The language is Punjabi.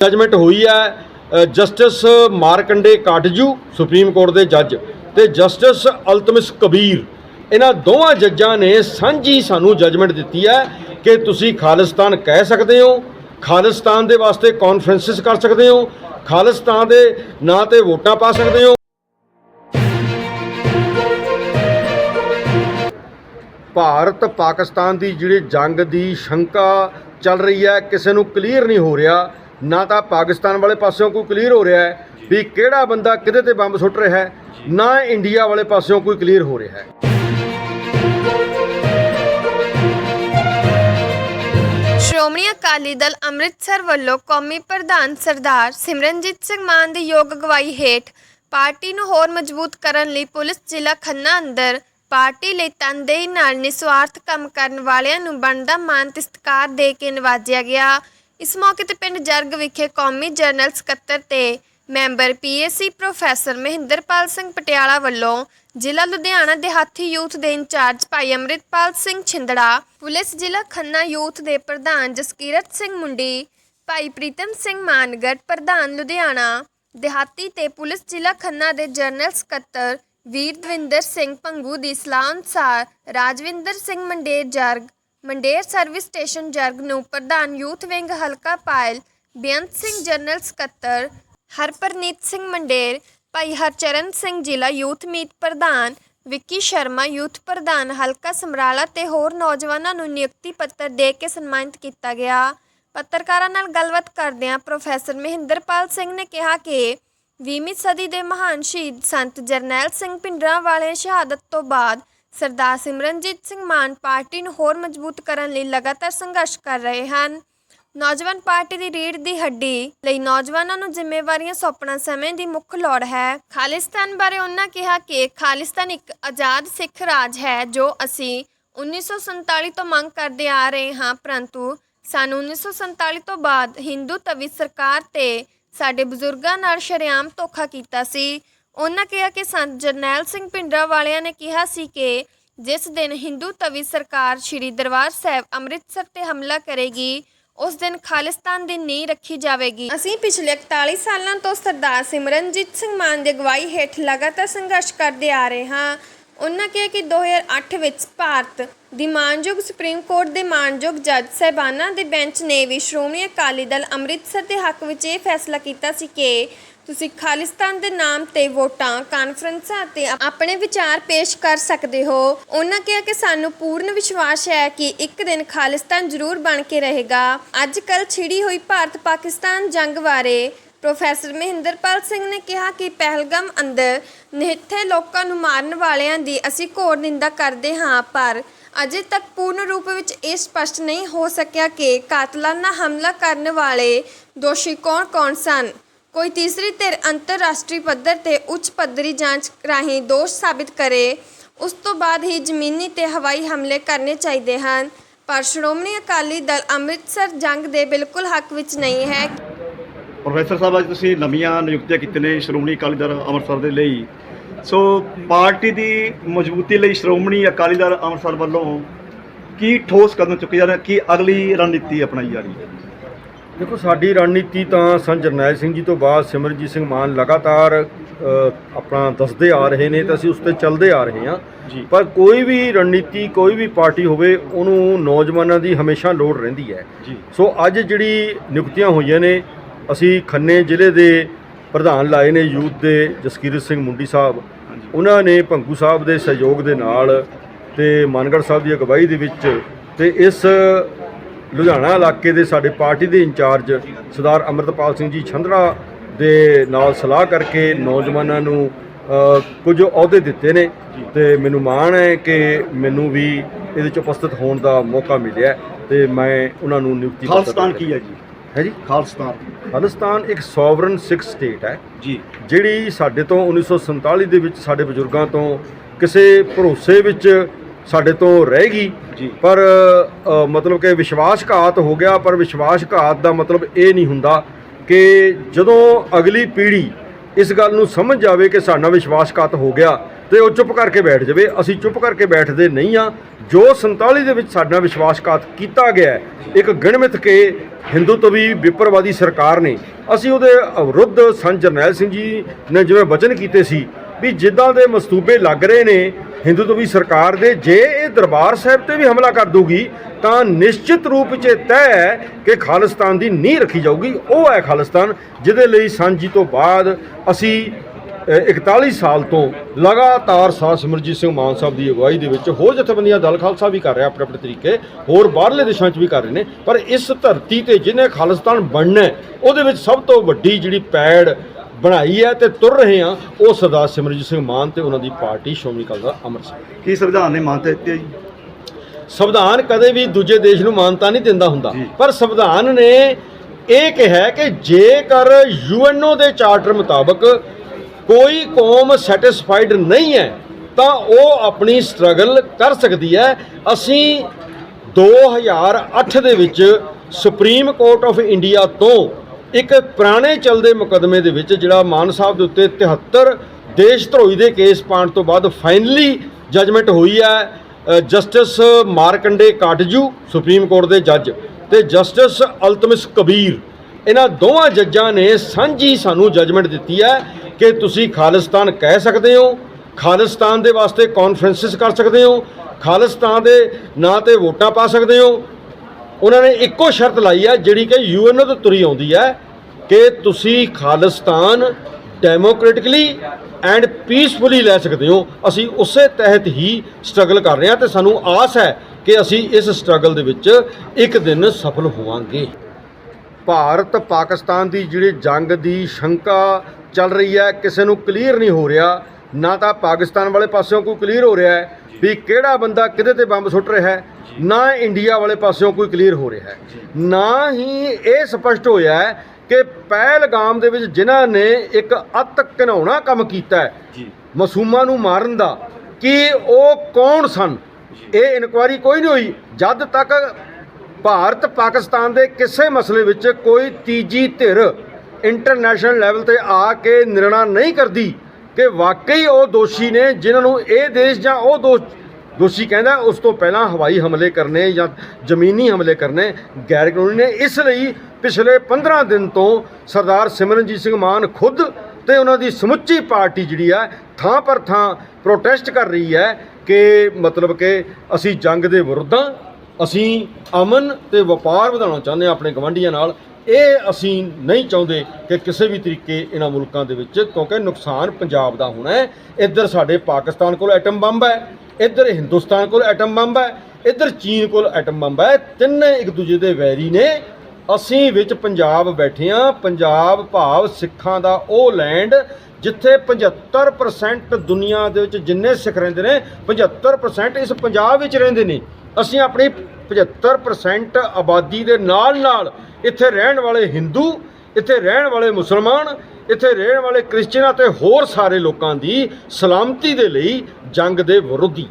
ਜਜਮੈਂਟ ਹੋਈ ਹੈ justice Markandey Katju, supreme court ਦੇ ਜੱਜ ਤੇ ਜਸਟਿਸ ਅਲਤਮਿਸ ਕਬੀਰ। ਇਹਨਾਂ ਦੋਵਾਂ ਜੱਜਾਂ ਨੇ ਸਾਂਝੀ ਸਾਨੂੰ ਜਜਮੈਂਟ ਦਿੱਤੀ ਹੈ ਕਿ ਤੁਸੀਂ ਖਾਲਿਸਤਾਨ ਕਹਿ ਸਕਦੇ ਹੋ, ਖਾਲਿਸਤਾਨ ਦੇ ਵਾਸਤੇ ਕਾਨਫਰੰਸਿਸ ਕਰ ਸਕਦੇ ਹੋ, ਖਾਲਿਸਤਾਨ ਦੇ ਨਾਂ ਤੇ ਵੋਟਾਂ ਪਾ ਸਕਦੇ ਹੋ। ਭਾਰਤ ਪਾਕਿਸਤਾਨ ਦੀ ਜਿਹੜੀ ਜੰਗ ਦੀ ਸ਼ੰਕਾ ਚੱਲ ਰਹੀ ਹੈ, ਕਿਸੇ ਨੂੰ ਕਲੀਅਰ ਨਹੀਂ ਹੋ ਰਿਹਾ ਨਾ ਤਾਂ ਪਾਕਿਸਤਾਨ ਵਾਲੇ ਪਾਸਿਓਂ ਕੋਈ ਕਲੀਅਰ ਹੋ ਰਿਹਾ ਹੈ ਵੀ ਕਿਹੜਾ ਬੰਦਾ ਕਿਹਦੇ ਤੇ ਬੰਬ ਸੁੱਟ ਰਿਹਾ ਹੈ ਨਾ ਇੰਡੀਆ ਵਾਲੇ ਪਾਸਿਓਂ ਕੋਈ ਕਲੀਅਰ ਹੋ ਰਿਹਾ ਹੈ। ਸ਼੍ਰੋਮਣੀ ਅਕਾਲੀ ਦਲ ਅੰਮ੍ਰਿਤਸਰ ਵੱਲੋਂ ਕੌਮੀ ਪ੍ਰਧਾਨ ਸਰਦਾਰ ਸਿਮਰਨਜੀਤ ਸਿੰਘ ਮਾਨ ਦੀ ਯੋਗ ਅਗਵਾਈ ਹੇਠ ਪਾਰਟੀ ਨੂੰ ਹੋਰ ਮਜ਼ਬੂਤ ਕਰਨ ਲਈ ਪੁਲਿਸ ਜ਼ਿਲ੍ਹਾ ਖੰਨਾ ਅੰਦਰ ਪਾਰਟੀ ਲਈ ਤਨਦੇਹੀ ਨਾਲ ਨਿਸਵਾਰਥ ਕੰਮ ਕਰਨ ਵਾਲਿਆਂ ਨੂੰ ਬਣਦਾ ਮਾਨ ਤੇ ਸਤਿਕਾਰ ਦੇ ਕੇ ਨਿਵਾਜਿਆ ਗਿਆ। ਇਸ ਮੌਕੇ ਤੇ ਪਿੰਡ ਜਰਗ ਵਿਖੇ ਕੌਮੀ ਜਨਰਲ ਸਕੱਤਰ ਤੇ member PAC professor Mahinderpal Singh Patiala ਵੱਲੋਂ ਜ਼ਿਲ੍ਹਾ ਲੁਧਿਆਣਾ ਦਿਹਾਤੀ ਯੂਥ ਦੇ ਇੰਚਾਰਜ ਭਾਈ ਅੰਮ੍ਰਿਤਪਾਲ ਸਿੰਘ ਛਿੰਦੜਾ, ਪੁਲਿਸ ਜ਼ਿਲ੍ਹਾ ਖੰਨਾ ਯੂਥ ਦੇ ਪ੍ਰਧਾਨ ਜਸਕੀਰਤ ਸਿੰਘ ਮੁੰਡੀ, ਭਾਈ ਪ੍ਰੀਤਮ ਸਿੰਘ ਮਾਨਗੜ, ਪ੍ਰਧਾਨ ਲੁਧਿਆਣਾ ਦਿਹਾਤੀ ਤੇ ਪੁਲਿਸ ਜ਼ਿਲ੍ਹਾ ਖੰਨਾ ਦੇ ਜਨਰਲ ਸਕੱਤਰ ਵੀਰ ਦਵਿੰਦਰ ਸਿੰਘ ਪੰਗੂ ਦੀ ਸਲਾਹ ਅਨੁਸਾਰ ਰਾਜਵਿੰਦਰ ਸਿੰਘ ਮੰਡੇਰ ਜਰਗ ਮੰਡੇਰ ਸਰਵਿਸ ਸਟੇਸ਼ਨ ਜਰਗ ਨੂੰ ਪ੍ਰਧਾਨ ਯੂਥ ਵਿੰਗ ਹਲਕਾ ਪਾਇਲ ਬੇਅੰਤ ਸਿੰਘ, ਜਨਰਲ ਸਕੱਤਰ ਹਰਪ੍ਰਨੀਤ ਸਿੰਘ ਮੰਡੇਰ, ਭਾਈ ਹਰਚਰਨ ਸਿੰਘ ਜ਼ਿਲ੍ਹਾ ਯੂਥ ਮੀਤ ਪ੍ਰਧਾਨ, ਵਿੱਕੀ ਸ਼ਰਮਾ ਯੂਥ ਪ੍ਰਧਾਨ, ਹਲਕਾ ਸਮਰਾਲਾ ਤੇ ਹੋਰ ਨੌਜਵਾਨਾਂ ਨੂੰ ਨਿਯੁਕਤੀ ਪੱਤਰ ਦੇ ਕੇ ਸਨਮਾਨਿਤ ਕੀਤਾ ਗਿਆ। ਪੱਤਰਕਾਰਾਂ ਨਾਲ ਗੱਲਬਾਤ ਕਰਦਿਆਂ ਪ੍ਰੋਫੈਸਰ ਮਹਿੰਦਰਪਾਲ ਸਿੰਘ ਨੇ ਕਿਹਾ ਕਿ 20ਵੀਂ ਸਦੀ ਦੇ ਮਹਾਨ ਸ਼ਹੀਦ ਸੰਤ ਜਰਨੈਲ ਸਿੰਘ ਭਿੰਡਰਾਂ ਵਾਲੇ ਸ਼ਹਾਦਤ ਤੋਂ ਬਾਅਦ ਸਰਦਾਰ ਸਿਮਰਨਜੀਤ ਸਿੰਘ ਮਾਨ ਪਾਰਟੀ ਨੂੰ ਹੋਰ ਮਜ਼ਬੂਤ ਕਰਨ ਲਈ ਲਗਾਤਾਰ ਸੰਘਰਸ਼ ਕਰ ਰਹੇ ਹਨ। ਨੌਜਵਾਨ ਪਾਰਟੀ ਦੀ ਰੀੜ ਦੀ ਹੱਡੀ ਲਈ ਨੌਜਵਾਨਾਂ ਨੂੰ ਜ਼ਿੰਮੇਵਾਰੀਆਂ ਸੌਂਪਣਾ ਸਮੇਂ ਦੀ ਮੁੱਖ ਲੋੜ ਹੈ। ਖਾਲਿਸਤਾਨ ਬਾਰੇ ਉਹਨਾਂ ਕਿਹਾ ਕਿ ਖਾਲਿਸਤਾਨ ਇੱਕ ਆਜ਼ਾਦ ਸਿੱਖ ਰਾਜ ਹੈ ਜੋ ਅਸੀਂ 1947 ਤੋਂ ਮੰਗ ਕਰਦੇ ਆ ਰਹੇ ਹਾਂ, ਪਰੰਤੂ ਸਾਨੂੰ 1947 ਤੋਂ ਬਾਅਦ ਹਿੰਦੂ ਤਵੀ ਸਰਕਾਰ ਤੇ ਸਾਡੇ ਬਜ਼ੁਰਗਾਂ ਨਾਲ ਸ਼ਰੇਆਮ ਧੋਖਾ ਕੀਤਾ ਸੀ। ਉਹਨਾਂ ਕਿਹਾ ਕਿ ਸੰਤ ਜਰਨੈਲ ਸਿੰਘ ਭਿੰਡਰਾਂ ਵਾਲਿਆਂ ਨੇ ਕਿਹਾ ਸੀ ਕਿ ਜਿਸ ਦਿਨ ਹਿੰਦੂ ਤਵੀ ਸਰਕਾਰ ਸ੍ਰੀ ਦਰਬਾਰ ਸਾਹਿਬ ਅੰਮ੍ਰਿਤਸਰ ਤੇ ਹਮਲਾ ਕਰੇਗੀ, ਉਸ ਦਿਨ ਖਾਲਿਸਤਾਨ ਦੀ ਨੀਂਹ ਰੱਖੀ ਜਾਵੇਗੀ। ਅਸੀਂ ਪਿਛਲੇ 41 ਸਾਲਾਂ ਤੋਂ ਸਰਦਾਰ ਸਿਮਰਨਜੀਤ ਸਿੰਘ ਮਾਨ ਦੀ ਅਗਵਾਈ ਹੇਠ ਲਗਾਤਾਰ ਸੰਘਰਸ਼ ਕਰਦੇ ਆ ਰਹੇ ਹਾਂ। ਉਹਨਾਂ ਕਿਹਾ ਕਿ 2008 ਵਿੱਚ ਭਾਰਤ ਦੀ ਮਾਨਯੋਗ ਸੁਪਰੀਮ ਕੋਰਟ ਦੇ ਮਾਨਯੋਗ ਜੱਜ ਸਾਹਿਬਾਨਾਂ ਦੇ ਬੈਂਚ ਨੇ ਵੀ ਸ਼੍ਰੋਮਣੀ ਅਕਾਲੀ ਦਲ ਅੰਮ੍ਰਿਤਸਰ ਦੇ ਹੱਕ ਵਿੱਚ ਇਹ ਫੈਸਲਾ ਕੀਤਾ ਸੀ ਕਿ ਤੁਸੀਂ ਖਾਲਿਸਤਾਨ ਦੇ ਨਾਮ ਤੇ ਵੋਟਾਂ, ਕਾਨਫਰੰਸਾਂ ਤੇ ਆਪਣੇ ਵਿਚਾਰ ਪੇਸ਼ ਕਰ ਸਕਦੇ ਹੋ। ਉਹਨਾਂ ਕਿਹਾ ਕਿ ਸਾਨੂੰ ਪੂਰਨ ਵਿਸ਼ਵਾਸ ਹੈ ਕਿ ਇੱਕ ਦਿਨ ਖਾਲਿਸਤਾਨ ਜ਼ਰੂਰ ਬਣ ਕੇ ਰਹੇਗਾ। ਅੱਜ ਕੱਲ ਛਿੜੀ ਹੋਈ ਭਾਰਤ ਪਾਕਿਸਤਾਨ ਜੰਗ ਬਾਰੇ ਪ੍ਰੋਫੈਸਰ ਮਹਿੰਦਰਪਾਲ ਸਿੰਘ ਨੇ ਕਿਹਾ ਕਿ ਪਹਿਲਗਮ ਅੰਦਰ ਨਿਹੱਥੇ ਲੋਕਾਂ ਨੂੰ ਮਾਰਨ ਵਾਲਿਆਂ ਦੀ ਅਸੀਂ ਘੋਰ ਨਿੰਦਾ ਕਰਦੇ ਹਾਂ, ਪਰ ਅਜੇ ਤੱਕ ਪੂਰਨ ਰੂਪ ਵਿੱਚ ਇਹ ਸਪਸ਼ਟ ਨਹੀਂ ਹੋ ਸਕਿਆ ਕਿ ਕਾਤਲਾਨਾ ਹਮਲਾ ਕਰਨ ਵਾਲੇ ਦੋਸ਼ੀ ਕੌਣ-ਕੌਣ ਸਨ। ਕੋਈ ਤੀਸਰੀ ਧਿਰ ਅੰਤਰਰਾਸ਼ਟਰੀ ਪੱਧਰ ਤੇ ਉੱਚ ਪੱਧਰੀ ਜਾਂਚ ਰਾਹੀਂ ਦੋਸ਼ ਸਾਬਿਤ ਕਰੇ, ਉਸ ਤੋਂ ਬਾਅਦ ਹੀ ਜ਼ਮੀਨੀ ਤੇ ਹਵਾਈ ਹਮਲੇ ਕਰਨੇ ਚਾਹੀਦੇ ਹਨ। ਪਰ ਸ਼੍ਰੋਮਣੀ ਅਕਾਲੀ ਦਲ ਅੰਮ੍ਰਿਤਸਰ ਜੰਗ ਦੇ ਬਿਲਕੁਲ ਹੱਕ ਵਿੱਚ ਨਹੀਂ ਹੈ। ਪ੍ਰੋਫੈਸਰ ਸਾਹਿਬ, ਅੱਜ ਤੁਸੀਂ ਨਵੀਆਂ ਨਿਯੁਕਤੀਆਂ ਕੀਤੀਆਂ ਨੇ ਸ਼੍ਰੋਮਣੀ ਅਕਾਲੀ ਦਲ ਅੰਮ੍ਰਿਤਸਰ ਦੇ ਲਈ। ਸੋ ਪਾਰਟੀ ਦੀ ਮਜ਼ਬੂਤੀ ਲਈ ਸ਼੍ਰੋਮਣੀ ਅਕਾਲੀ ਦਲ ਅੰਮ੍ਰਿਤਸਰ ਵੱਲੋਂ ਕੀ ਠੋਸ ਕਦਮ ਚੁੱਕੇ ਜਾ ਰਹੇ ਕੀ ਅਗਲੀ ਰਣਨੀਤੀ ਅਪਣਾਈ ਜਾ ਰਹੀ ਹੈ? ਦੇਖੋ ਸਾਡੀ ਰਣਨੀਤੀ ਤਾਂ ਸੰਤ ਜਰਨੈਲ ਸਿੰਘ ਜੀ ਤੋਂ ਬਾਅਦ ਸਿਮਰਜੀਤ ਸਿੰਘ ਮਾਨ ਲਗਾਤਾਰ ਆਪਣਾ ਦੱਸਦੇ ਆ ਰਹੇ ਨੇ ਤਾਂ ਅਸੀਂ ਉਸ ਤੇ ਚੱਲਦੇ ਆ ਰਹੇ ਹਾਂ। ਪਰ ਕੋਈ ਵੀ ਰਣਨੀਤੀ ਕੋਈ ਵੀ ਪਾਰਟੀ ਹੋਵੇ ਉਹਨੂੰ ਨੌਜਵਾਨਾਂ ਦੀ ਹਮੇਸ਼ਾ ਲੋੜ ਰਹਿੰਦੀ ਹੈ। ਸੋ ਅੱਜ ਜਿਹੜੀ ਨਿਯੁਕਤੀਆਂ ਹੋਈਆਂ ਨੇ ਅਸੀਂ ਖੰਨੇ ਜ਼ਿਲ੍ਹੇ ਦੇ ਪ੍ਰਧਾਨ ਲਾਏ ਨੇ ਯੂਥ ਦੇ ਜਸਕੀਰਤ ਸਿੰਘ ਮੁੰਡੀ ਸਾਹਿਬ। ਉਹਨਾਂ ਨੇ ਭੰਗੂ ਸਾਹਿਬ ਦੇ ਸਹਿਯੋਗ ਦੇ ਨਾਲ ਤੇ ਮਾਨਗੜ ਸਾਹਿਬ ਦੀ ਅਗਵਾਈ ਦੇ ਵਿੱਚ ਤੇ ਇਸ ਲੁਧਿਆਣਾ ਇਲਾਕੇ ਦੇ ਸਾਡੇ ਪਾਰਟੀ ਦੇ ਇੰਚਾਰਜ ਸਰਦਾਰ ਅਮਰਤਪਾਲ ਸਿੰਘ ਜੀ ਛੰਦੜਾ ਦੇ ਨਾਲ ਸਲਾਹ ਕਰਕੇ ਨੌਜਵਾਨਾਂ ਨੂੰ ਕੁਝ ਅਹੁਦੇ ਦਿੱਤੇ ਨੇ ਤੇ ਮੈਨੂੰ ਮਾਣ ਹੈ ਕਿ ਮੈਨੂੰ ਵੀ ਇਹਦੇ ਚ ਉਪਸਥਿਤ ਹੋਣ ਦਾ ਮੌਕਾ ਮਿਲਿਆ ਤੇ ਮੈਂ ਉਹਨਾਂ ਨੂੰ ਨਿਯੁਕਤੀ ਖਾਲਸਤਾਨ। ਕੀ ਹੈ ਜੀ? ਹੈ ਜੀ? ਖਾਲਸਤਾਨ। ਖਾਲਿਸਤਾਨ ਇੱਕ ਸੋਵਰਨ ਸਿੱਖ ਸਟੇਟ ਹੈ। ਜੀ। ਜਿਹੜੀ ਸਾਡੇ ਤੋਂ 1947 ਦੇ ਵਿੱਚ ਸਾਡੇ ਬਜ਼ੁਰਗਾਂ ਤੋਂ ਕਿਸੇ ਭਰੋਸੇ ਵਿੱਚ ਸਾਡੇ ਤੋਂ ਰਹੇਗੀ। ਜੀ। ਪਰ ਮਤਲਬ ਕਿ ਵਿਸ਼ਵਾਸਘਾਤ ਹੋ ਗਿਆ ਪਰ ਵਿਸ਼ਵਾਸਘਾਤ ਦਾ ਮਤਲਬ ਇਹ ਨਹੀਂ ਹੁੰਦਾ ਕਿ ਜਦੋਂ ਅਗਲੀ ਪੀੜ੍ਹੀ ਇਸ ਗੱਲ ਨੂੰ ਸਮਝ ਜਾਵੇ ਕਿ ਸਾਡਾ ਵਿਸ਼ਵਾਸਘਾਤ ਹੋ ਗਿਆ ਤੇ ਉਹ ਚੁੱਪ ਕਰਕੇ ਬੈਠ ਜਾਵੇ ਅਸੀਂ ਚੁੱਪ ਕਰਕੇ ਬੈਠਦੇ ਨਹੀਂ ਆ ਜੋ 47 ਦੇ ਵਿੱਚ ਸਾਡਾ ਵਿਸ਼ਵਾਸਘਾਤ ਕੀਤਾ ਗਿਆ ਇੱਕ ਗਿਣਮਿਤ ਕੇ ਹਿੰਦੂ ਤੋਂ ਵੀ ਵਿਪਰਵਾਦੀ ਸਰਕਾਰ ਨੇ ਅਸੀਂ ਉਹਦੇ ਵਿਰੁੱਧ ਸੰਤ ਜਰਨੈਲ ਸਿੰਘ ਜੀ ਨੇ ਜਿਵੇਂ ਵਚਨ ਕੀਤੇ ਸੀ ਵੀ ਜਿੱਦਾਂ ਦੇ ਮਸਤੂਬੇ ਲੱਗ ਰਹੇ ਨੇ ਹਿੰਦੂ ਸਰਕਾਰ ਦੇ ਜੇ ਇਹ ਦਰਬਾਰ ਸਾਹਿਬ ਤੇ ਵੀ ਹਮਲਾ ਕਰ ਦੂਗੀ ਤਾਂ ਨਿਸ਼ਚਿਤ ਰੂਪ 'ਚ ਇਹ ਤੈਅ ਹੈ ਕਿ ਖਾਲਿਸਤਾਨ ਦੀ ਨੀਂਹ ਰੱਖੀ ਜਾਊਗੀ। ਉਹ ਹੈ ਖਾਲਿਸਤਾਨ ਜਿਹਦੇ ਲਈ ਸਾਂਝੀ ਤੋਂ ਬਾਅਦ ਅਸੀਂ ਅ, 41 ਸਾਲ ਤੋਂ ਲਗਾਤਾਰ ਸਾਧ ਸਿਮਰਜੀਤ ਸਿੰਘ ਮਾਨ ਸਾਹਿਬ ਦੀ ਅਗਵਾਈ ਦੇ ਵਿੱਚ ਹੋਰ ਜਥੇਬੰਦੀਆਂ ਦਲ ਖਾਲਸਾ ਵੀ ਕਰ ਰਿਹਾ ਆਪਣੇ ਆਪਣੇ ਤਰੀਕੇ ਹੋਰ ਬਾਹਰਲੇ ਦੇਸ਼ਾਂ 'ਚ ਵੀ ਕਰ ਰਹੇ ਨੇ। ਪਰ ਇਸ ਧਰਤੀ ਤੇ ਜਿਹਨੇ ਖਾਲਿਸਤਾਨ ਬਣਨਾ ਉਹਦੇ ਵਿੱਚ ਸਭ ਤੋਂ ਵੱਡੀ ਜਿਹੜੀ ਪੈੜ ਬਣਾਈ ਹੈ ਤੇ ਤੁਰ ਰਹੇ ਆ ਉਹ ਸਰਦਾਰ ਸਿਮਰਜੀਤ ਸਿੰਘ ਮਾਨ ਤੇ ਉਹਨਾਂ ਦੀ ਪਾਰਟੀ ਸ਼੍ਰੋਮਣੀ ਅਕਾਲੀ ਦਲ ਅੰਮ੍ਰਿਤਸਰ। ਕੀ ਸੰਵਿਧਾਨ ਨੇ ਮਾਨਤਾ ਦਿੱਤੀ ਹੈ ਜੀ? ਸੰਵਿਧਾਨ ਕਦੇ ਵੀ ਦੂਜੇ ਦੇਸ਼ ਨੂੰ ਮਾਨਤਾ ਨਹੀਂ ਦਿੰਦਾ ਹੁੰਦਾ। ਪਰ ਸੰਵਿਧਾਨ ਨੇ ਇਹ ਕਿਹਾ ਕਿ ਜੇਕਰ ਯੂਐਨਓ ਦੇ ਚਾਰਟਰ ਮੁਤਾਬਕ ਕੋਈ ਕੌਮ ਸੈਟੀਸਫਾਈਡ ਨਹੀਂ ਹੈ ਤਾਂ ਉਹ ਆਪਣੀ ਸਟਰਗਲ ਕਰ ਸਕਦੀ ਹੈ। ਅਸੀਂ 2008 ਦੇ ਵਿੱਚ ਸੁਪਰੀਮ ਕੋਰਟ ਆਫ ਇੰਡੀਆ ਤੋਂ ਇੱਕ ਪੁਰਾਣੇ ਚੱਲਦੇ ਮੁਕੱਦਮੇ ਦੇ ਵਿੱਚ ਜਿਹੜਾ ਮਾਨ ਸਾਹਿਬ ਦੇ ਉੱਤੇ 73 ਦੇਸ਼ ਧਰੋਈ ਦੇ ਕੇਸ ਪਾਉਣ ਤੋਂ ਬਾਅਦ ਫਾਈਨਲੀ ਜਜਮੈਂਟ ਹੋਈ ਹੈ justice Markandey Katju, supreme court ਦੇ ਜੱਜ ਤੇ ਜਸਟਿਸ ਅਲਤਮਿਸ ਕਬੀਰ। ਇਹਨਾਂ ਦੋਵਾਂ ਜੱਜਾਂ ਨੇ ਸਾਂਝੀ ਸਾਨੂੰ ਜਜਮੈਂਟ ਦਿੱਤੀ ਹੈ ਕਿ ਤੁਸੀਂ ਖਾਲਿਸਤਾਨ ਕਹਿ ਸਕਦੇ ਹੋ, ਖਾਲਿਸਤਾਨ ਦੇ ਵਾਸਤੇ ਕਾਨਫਰੰਸਿਸ ਕਰ ਸਕਦੇ ਹੋ, ਖਾਲਿਸਤਾਨ ਦੇ ਨਾਂ ਤੇ ਵੋਟਾਂ ਪਾ ਸਕਦੇ ਹੋ ਉਹਨਾਂ ਨੇ ਇੱਕੋ ਸ਼ਰਤ ਲਾਈ ਹੈ ਜਿਹੜੀ ਕਿ ਯੂਐਨਓ ਤੋਂ ਤੁਰੀ ਆਉਂਦੀ ਹੈ ਕਿ ਤੁਸੀਂ ਖਾਲਿਸਤਾਨ ਡੈਮੋਕ੍ਰੈਟਿਕਲੀ ਐਂਡ ਪੀਸਫੁਲੀ ਲੈ ਸਕਦੇ ਹੋ। ਅਸੀਂ ਉਸੇ ਤਹਿਤ ਹੀ ਸਟਰਗਲ ਕਰ ਰਹੇ ਹਾਂ ਤੇ ਸਾਨੂੰ ਆਸ ਹੈ ਕਿ ਅਸੀਂ ਇਸ ਸਟਰਗਲ ਦੇ ਵਿੱਚ ਇੱਕ ਦਿਨ ਸਫਲ ਹੋਵਾਂਗੇ। ਭਾਰਤ ਪਾਕਿਸਤਾਨ ਦੀ ਜਿਹੜੀ ਜੰਗ ਦੀ ਸ਼ੰਕਾ ਚੱਲ ਰਹੀ ਹੈ, ਕਿਸੇ ਨੂੰ ਕਲੀਅਰ ਨਹੀਂ ਹੋ ਰਿਹਾ। ਨਾ ਤਾਂ ਪਾਕਿਸਤਾਨ ਵਾਲੇ ਪਾਸਿਓਂ ਕੋਈ ਕਲੀਅਰ ਹੋ ਰਿਹਾ ਹੈ ਵੀ ਕਿਹੜਾ ਬੰਦਾ ਕਿਹਦੇ ਤੇ ਬੰਬ ਸੁੱਟ ਰਿਹਾ ਹੈ ਨਾ ਇੰਡੀਆ ਵਾਲੇ ਪਾਸਿਓਂ ਕੋਈ ਕਲੀਅਰ ਹੋ ਰਿਹਾ ਹੈ। ਨਾ ਹੀ ਇਹ ਸਪਸ਼ਟ ਹੋਇਆ ਹੈ ਕਿ ਪਹਿਲਗਾਮ ਦੇ ਵਿੱਚ ਜਿਨ੍ਹਾਂ ਨੇ ਇੱਕ ਅਤ ਘਿਨਾਉਣਾ ਕੰਮ ਕੀਤਾ ਹੈ ਮਾਸੂਮਾਂ ਨੂੰ ਮਾਰਨ ਦਾ ਕਿ ਉਹ ਕੌਣ ਸਨ? ਇਹ ਇਨਕੁਆਇਰੀ ਕੋਈ ਨਹੀਂ ਹੋਈ। ਜਦ ਤੱਕ ਭਾਰਤ ਪਾਕਿਸਤਾਨ ਦੇ ਕਿਸੇ ਮਸਲੇ ਵਿੱਚ ਕੋਈ ਤੀਜੀ ਧਿਰ ਇੰਟਰਨੈਸ਼ਨਲ ਲੈਵਲ ਤੇ ਆ ਕੇ ਨਿਰਣਾ ਨਹੀਂ ਕਰਦੀ ਕਿ ਵਾਕਈ ਉਹ ਦੋਸ਼ੀ ਨੇ ਜਿਨ੍ਹਾਂ ਨੂੰ ਇਹ ਦੇਸ਼ ਜਾਂ ਉਹ ਦੋਸ਼ ਦੋਸ਼ੀ ਕਹਿੰਦਾ ਉਸ ਤੋਂ ਪਹਿਲਾਂ ਹਵਾਈ ਹਮਲੇ ਕਰਨੇ ਜਾਂ ਜ਼ਮੀਨੀ ਹਮਲੇ ਕਰਨੇ ਗੈਰ ਕਾਨੂੰਨੀ ਨੇ। ਇਸ ਲਈ ਪਿਛਲੇ 15 ਦਿਨ ਤੋਂ ਸਰਦਾਰ ਸਿਮਰਨਜੀਤ ਸਿੰਘ ਮਾਨ ਖੁਦ ਤੇ ਉਹਨਾਂ ਦੀ ਸਮੁੱਚੀ ਪਾਰਟੀ ਜਿਹੜੀ ਹੈ ਥਾਂ ਪਰ ਥਾਂ ਪ੍ਰੋਟੈਸਟ ਕਰ ਰਹੀ ਹੈ ਕਿ ਮਤਲਬ ਕਿ ਅਸੀਂ ਜੰਗ ਦੇ ਵਿਰੁੱਧ ਹਾਂ। ਅਸੀਂ ਅਮਨ ਤੇ ਵਪਾਰ ਵਧਾਉਣਾ ਚਾਹੁੰਦੇ ਹਾਂ ਆਪਣੇ ਗਵਾਂਢੀਆਂ ਨਾਲ। ਇਹ ਅਸੀਂ ਨਹੀਂ ਚਾਹੁੰਦੇ ਕਿ ਕਿਸੇ ਵੀ ਤਰੀਕੇ ਇਹਨਾਂ ਮੁਲਕਾਂ ਦੇ ਵਿੱਚ, ਕਿਉਂਕਿ ਨੁਕਸਾਨ ਪੰਜਾਬ ਦਾ ਹੋਣਾ ਹੈ। ਇੱਧਰ ਸਾਡੇ ਪਾਕਿਸਤਾਨ ਕੋਲ ਐਟਮ ਬੰਬ ਹੈ, ਇੱਧਰ ਹਿੰਦੁਸਤਾਨ ਕੋਲ ਐਟਮ ਬੰਬ ਹੈ, ਇੱਧਰ ਚੀਨ ਕੋਲ ਐਟਮ ਬੰਬ ਹੈ। ਤਿੰਨੇ ਇੱਕ ਦੂਜੇ ਦੇ ਵੈਰੀ ਨੇ। ਅਸੀਂ ਵਿੱਚ ਪੰਜਾਬ ਬੈਠੇ ਹਾਂ। ਪੰਜਾਬ ਭਾਵ ਸਿੱਖਾਂ ਦਾ ਉਹ ਲੈਂਡ ਜਿੱਥੇ 75% ਦੁਨੀਆ ਦੇ ਵਿੱਚ ਜਿੰਨੇ ਸਿੱਖ ਰਹਿੰਦੇ ਨੇ 75% ਇਸ ਪੰਜਾਬ ਵਿੱਚ ਰਹਿੰਦੇ ਨੇ। ਅਸੀਂ ਆਪਣੀ 75% ਆਬਾਦੀ ਦੇ ਨਾਲ ਨਾਲ ਇੱਥੇ ਰਹਿਣ ਵਾਲੇ ਹਿੰਦੂ, ਇੱਥੇ ਰਹਿਣ ਵਾਲੇ ਮੁਸਲਮਾਨ, ਇੱਥੇ ਰਹਿਣ ਵਾਲੇ ਕ੍ਰਿਸਚੀਅਨ ਅਤੇ ਹੋਰ ਸਾਰੇ ਲੋਕਾਂ ਦੀ ਸਲਾਮਤੀ ਦੇ ਲਈ ਜੰਗ ਦੇ ਵਿਰੋਧੀ।